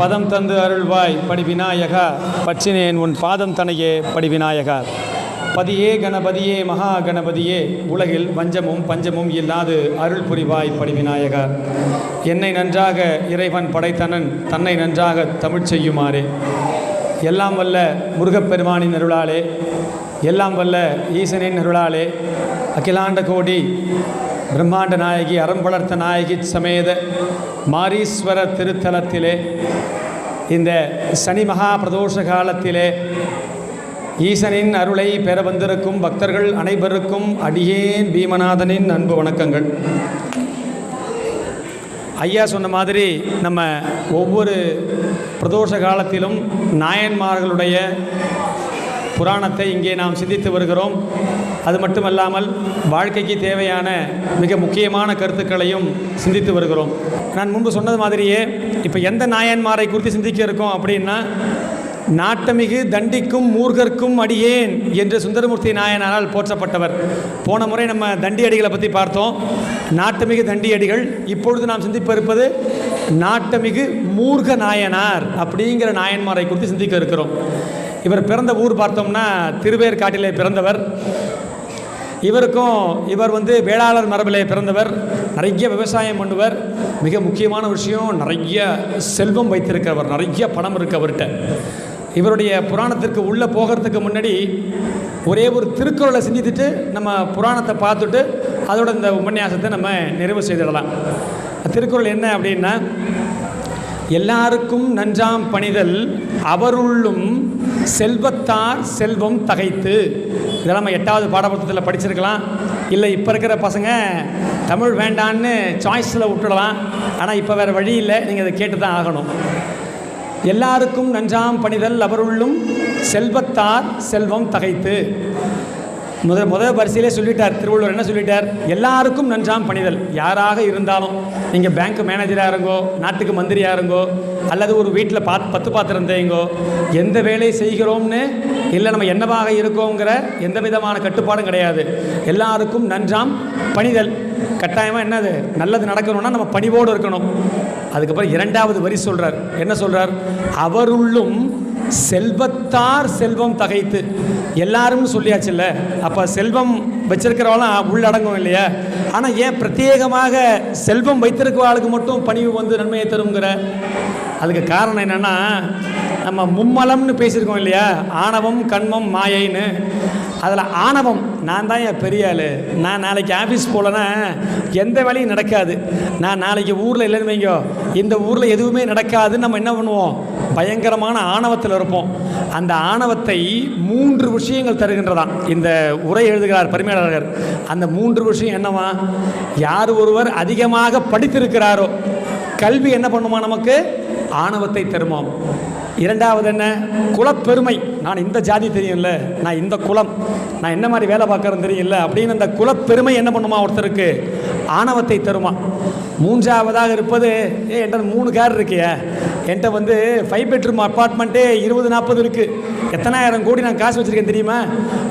பதம் தந்து அருள்வாய் படிவிநாயகா. பச்சினேன் உன் பாதம் தனையே படிவிநாயகார் பதியே கணபதியே மகா கணபதியே உலகில் வஞ்சமும் பஞ்சமும் இல்லாது அருள் புரிவாய் படிவிநாயகா. என்னை நன்றாக இறைவன் படைத்தனன் தன்னை நன்றாக தமிழ் செய்யுமாறே. எல்லாம் வல்ல முருகப்பெருமானின் அருளாலே எல்லாம் வல்ல ஈசனின் அருளாலே அகிலாண்ட கோடி பிரம்மாண்ட நாயகி அறம் வளர்த்த நாயகி சமேத மாரீஸ்வர திருத்தலத்திலே இந்த சனி மகா பிரதோஷ காலத்திலே ஈசனின் அருளை பெற வந்திருக்கும் பக்தர்கள் அனைவருக்கும் அடியேன் பீமநாதனின் அன்பு வணக்கங்கள். ஐயா சொன்ன மாதிரி நம்ம ஒவ்வொரு பிரதோஷ காலத்திலும் நாயன்மார்களுடைய புராணத்தை இங்கே நாம் சிந்தித்து வருகிறோம். அது மட்டுமல்லாமல் வாழ்க்கைக்கு தேவையான மிக முக்கியமான கருத்துக்களையும் சிந்தித்து வருகிறோம். நான் முன்பு சொன்னது மாதிரியே இப்போ எந்த நாயன்மாரை குறித்து சிந்திக்க இருக்கோம் அப்படின்னா நாட்டமிகு தண்டிக்கும் மூர்கர்க்கும் அடியேன் என்று சுந்தரமூர்த்தி நாயனாரால் போற்றப்பட்டவர். போன முறை நம்ம தண்டி அடிகளை பற்றி பார்த்தோம். நாட்டமிகு தண்டி அடிகள் இப்பொழுது நாம் சிந்திப்ப இருப்பது நாட்டமிகு மூர்க நாயனார் அப்படிங்கிற நாயன்மாரை குறித்து சிந்திக்க இருக்கிறோம். இவர் பிறந்த ஊர் பார்த்தோம்னா திருவேற்காட்டிலே பிறந்தவர். இவருக்கும் இவர் வந்து வேளாளர் மரபிலே பிறந்தவர். நிறைய விவசாயம் பண்ணுவர். மிக முக்கியமான விஷயம் நிறைய செல்வம் வைத்திருக்கிறவர் நிறைய பணம் இருக்கு அவர்கிட்ட. இவருடைய புராணத்திற்கு உள்ளே போகிறதுக்கு முன்னாடி ஒரே ஒரு திருக்குறளை சிந்தித்துட்டு நம்ம புராணத்தை பார்த்துட்டு அதோட இந்த உபன்யாசத்தை நம்ம நிறைவு செய்திடலாம். திருக்குறள் என்ன அப்படின்னா எல்லாருக்கும் நன்றாம் பணிதல் அவருள்ளும் செல்வத்தார் செல்வம் தகைத்து. இதெல்லாம் நம்ம எட்டாவது பாடப்புத்தகத்தில் படிச்சிருக்கலாம். இல்லை இப்போ இருக்கிற பசங்க தமிழ் வேண்டான்னு சாய்ஸில் விட்டுடலாம். ஆனால் இப்போ வேறு வழி இல்லை. நீங்கள் அதை கேட்டு தான் ஆகணும். எல்லாருக்கும் நன்றாம் பணிதல் அவருள்ளும் செல்வத்தார் செல்வம் தகைத்து. முதல் முதல் வரிசையிலே சொல்லிட்டார். திருவள்ளுவர் என்ன சொல்லிட்டார்? எல்லாருக்கும் நன்றாம் பணிதல். யாராக இருந்தாலும் நீங்கள் பேங்க் மேனேஜராக இருங்கோ நாட்டுக்கு மந்திரியாக இருங்கோ அல்லது ஒரு வீட்டில் பாத் பத்து பாத்திரம் தேங்கோ எந்த வேலையை செய்கிறோம்னு இல்லை நம்ம என்னவாக இருக்கோங்கிற எந்த விதமான கட்டுப்பாடும் கிடையாது. எல்லாருக்கும் நன்றாம் பணிதல். கட்டாயமாக என்னது? நல்லது நடக்கணும்னா நம்ம பணிவோடு இருக்கணும். அதுக்கப்புறம் இரண்டாவது வரி சொல்கிறார் என்ன சொல்கிறார் அவருள்ளும் செல்வத்தார் செல்வம் தகைத்து. எல்லாரும் சொல்லியாச்சுல்ல அப்போ செல்வம் வச்சிருக்கிறவெல்லாம் உள்ளடங்கும் இல்லையா? ஆனால் ஏன் பிரத்யேகமாக செல்வம் வைத்திருக்கிறவர்களுக்கு மட்டும் பணிவு வந்து நன்மையை தருங்கிற? அதுக்கு காரணம் என்னென்னா நம்ம மும்மலம்னு பேசியிருக்கோம் இல்லையா? ஆணவம் கண்மம் மாயைன்னு. அதில் ஆணவம் நான் தான் என் பெரிய ஆள். நான் நாளைக்கு ஆஃபீஸ் போகலன்னா எந்த வேலையும் நடக்காது. நான் நாளைக்கு ஊரில் இல்லைன்னு வைங்கோ இந்த ஊரில் எதுவுமே நடக்காதுன்னு நம்ம என்ன பண்ணுவோம்? பயங்கரமான ஆணவத்தில் இருப்போம். அந்த ஆணவத்தை மூன்று விஷயங்கள் தருகின்றதாம். இந்த உரை எழுதுகிறார் பரிமையாளர்கள் அந்த மூன்று விஷயம் என்னவா? யார் ஒருவர் அதிகமாக படித்திருக்கிறாரோ கல்வி என்ன பண்ணுமா நமக்கு? ஆணவத்தை தருமாம். இரண்டாவது என்ன? குலப்பெருமை. நான் இந்த ஜாதி தெரியும்ல. நான் இந்த குலம். நான் என்ன மாதிரி வேலை பார்க்குறேன்னு தெரியும்ல. அப்படின்னு அந்த குலப்பெருமை என்ன பண்ணுமா ஒருத்தருக்கு? ஆணவத்தை தருமா. மூன்றாவதாக இருப்பது ஏ என்கிட்ட மூணு கார் இருக்கியா. என்கிட்ட வந்து ஃபைவ் பெட்ரூம் அப்பார்ட்மெண்ட்டே இருபது நாற்பது இருக்குது எத்தனாயிரம் கோடி நான் காசு வச்சுருக்கேன் தெரியுமா?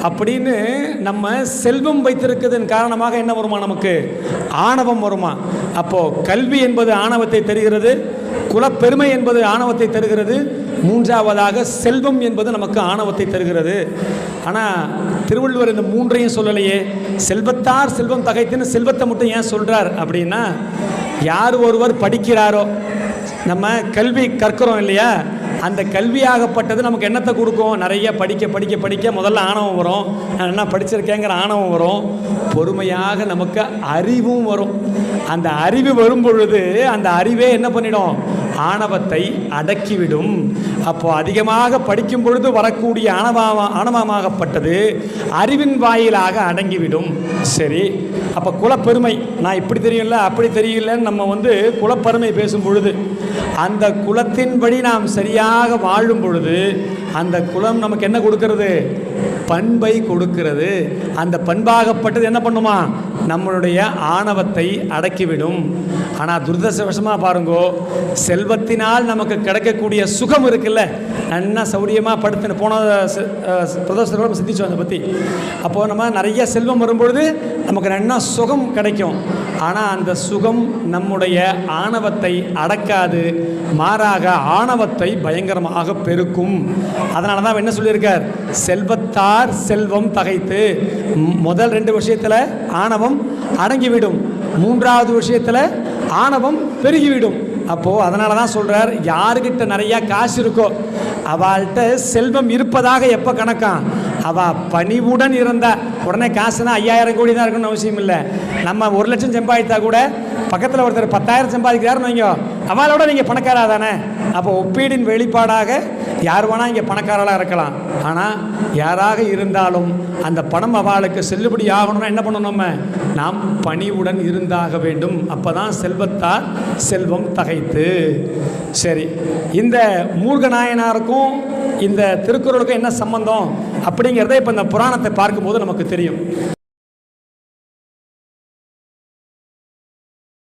அப்படின்னு நம்ம செல்வம் வைத்திருக்கிறதன் காரணமாக என்ன வருமா நமக்கு? ஆணவம் வருமா? அப்போது கல்வி என்பது ஆணவத்தை தருகிறது. குலப்பெருமை என்பது ஆணவத்தை தருகிறது. மூன்றாவதாக செல்வம் என்பது நமக்கு ஆணவத்தை தருகிறது. ஆனால் திருவள்ளுவர் இந்த மூன்றையும் சொல்லலையே. செல்வத்தார் செல்வம் தகைத்துன்னு செல்வத்தை மட்டும் ஏன் சொல்கிறார் அப்படின்னா யார் ஒருவர் படிக்கிறாரோ நம்ம கல்வி கற்கிறோம் இல்லையா? அந்த கல்வியாகப்பட்டது நமக்கு என்னத்தை கொடுக்கும்? நிறைய படிக்க படிக்க படிக்க முதல்ல ஆணவம் வரும். நான் என்ன படிச்சிருக்கேங்கிற ஆணவம் வரும். பொறுமையாக நமக்கு அறிவும் வரும். அந்த அறிவு வரும் பொழுது அந்த அறிவே என்ன பண்ணிடும்? ஆணவத்தை அடக்கிவிடும். அப்போ அதிகமாக படிக்கும் பொழுது வரக்கூடிய ஆணவ ஆணவமாகப்பட்டது அறிவின் வாயிலாக அடங்கிவிடும். சரி அப்போ குலப்பெருமை நான் இப்படி தெரியல அப்படி தெரியலன்னு நம்ம வந்து குலப்பெருமை பேசும் பொழுது அந்த குலத்தின்படி நாம் சரியாக வாழும் பொழுது அந்த குலம் நமக்கு என்ன கொடுக்கிறது? பண்பை கொடுக்கிறது. அந்த பண்பாகப்பட்டது என்ன பண்ணுமா? நம்மளுடைய ஆணவத்தை அடக்கிவிடும். ஆனால் துரதிருஷ்டவசமாக பாருங்கோ செல்வத்தினால் நமக்கு கிடைக்கக்கூடிய சுகம் இருக்குல்ல? நல்லா சௌரியமாக படுத்து போன பிரதோஷத்தோட சிந்திச்சோம் அதை பற்றி அப்போது நம்ம நிறைய செல்வம் வரும்பொழுது நமக்கு நல்லா சுகம் கிடைக்கும். ஆனால் அந்த சுகம் நம்முடைய ஆணவத்தை அடக்காது மாறாக ஆணவத்தை பயங்கரமாக பெருக்கும். அதனால தான் என்ன சொல்லியிருக்கார்? செல்வத்தார் செல்வம் தகைத்து முதல் ரெண்டு விஷயத்தில் ஆணவம் அடங்கிவிடும். மூன்றாவது விஷயத்தில் ஆணவம் பெருகிவிடும். அப்போது அதனால தான் சொல்கிறார் யாருக்கிட்ட நிறையா காசு இருக்கோ அவள்கிட்ட செல்வம் இருப்பதாக எப்போ கணக்கான் அவள் பணிவுடன் இருந்தா உடனே காசுனா ஐயாயிரம் கோடி தான் இருக்கணும்னு அவசியம் இல்லை. நம்ம ஒரு லட்சம் சம்பாதித்தா கூட பக்கத்தில் ஒருத்தர் பத்தாயிரம் சம்பாதிக்கிறாருன்னு வைங்க அவளோட நீங்கள் பணக்காரா தானே? அப்போ ஒப்பீடின் வெளிப்பாடாக யார் வேணால் இங்கே பணக்காரலாக இருக்கலாம். ஆனால் யாராக இருந்தாலும் அந்த பணம் அவளுக்கு செல்லுபடி ஆகணும்னா என்ன பண்ணணும் நம்ம? நாம் பணிவுடன் இருந்தாக வேண்டும். அப்போ தான் செல்வத்தார் செல்வம் தகைத்து. சரி இந்த மூர்கநாயனாருக்கும் இந்த திருக்குறளுக்கும் என்ன சம்பந்தம்? அப்படிங்கிறத இப்போ இந்த புராணத்தை பார்க்கும்போது நமக்கு தெரியும்.